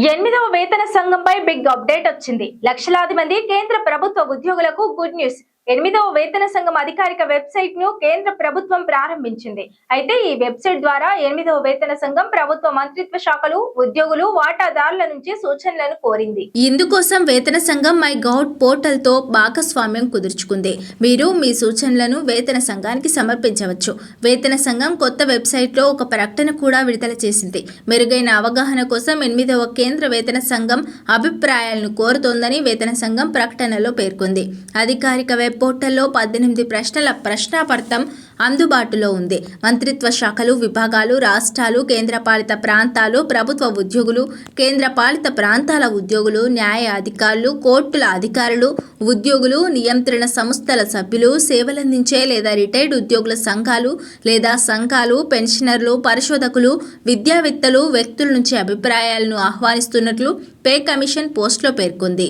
ఎనిమిదవ వేతన సంఘంపై big update వచ్చింది. లక్షలాది మంది కేంద్ర ప్రభుత్వ ఉద్యోగులకు గుడ్ న్యూస్. ఎనిమిదవ వేతన సంఘం అధికారిక వెబ్సైట్ను కేంద్ర ప్రభుత్వం ప్రారంభించింది. అయితే ఈ వెబ్సైట్ ద్వారా ఎనిమిదవ వేతన సంఘం ప్రభుత్వ మంత్రిత్వ శాఖలు ఉద్యోగులు వాటాదారుల నుంచి సూచనలను కోరింది. ఇందుకోసం వేతన సంఘం మై గౌడ్ పోర్టల్తో భాగస్వామ్యం కుదుర్చుకుంది. మీరు మీ సూచనలను వేతన సంఘానికి సమర్పించవచ్చు. వేతన సంఘం కొత్త వెబ్సైట్లో ఒక ప్రకటన కూడా విడుదల చేసింది. మెరుగైన అవగాహన కోసం ఎనిమిదవ కేంద్ర వేతన సంఘం అభిప్రాయాలను కోరుతోందని వేతన సంఘం ప్రకటనలో పేర్కొంది. అధికారిక వెబ్ పోర్టల్లో పద్దెనిమిది ప్రశ్నల ప్రశ్నాపర్థం అందుబాటులో ఉంది. మంత్రిత్వ శాఖలు విభాగాలు రాష్ట్రాలు కేంద్రపాలిత ప్రాంతాలు ప్రభుత్వ ఉద్యోగులు కేంద్రపాలిత ప్రాంతాల ఉద్యోగులు న్యాయ అధికారులు కోర్టుల అధికారులు ఉద్యోగులు నియంత్రణ సంస్థల సభ్యులు సేవలందించే లేదా రిటైర్డ్ ఉద్యోగుల సంఘాలు లేదా సంఘాలు పెన్షనర్లు పరిశోధకులు విద్యావేత్తలు వ్యక్తుల నుంచి అభిప్రాయాలను ఆహ్వానిస్తున్నట్లు పే కమిషన్ పోస్టులో పేర్కొంది.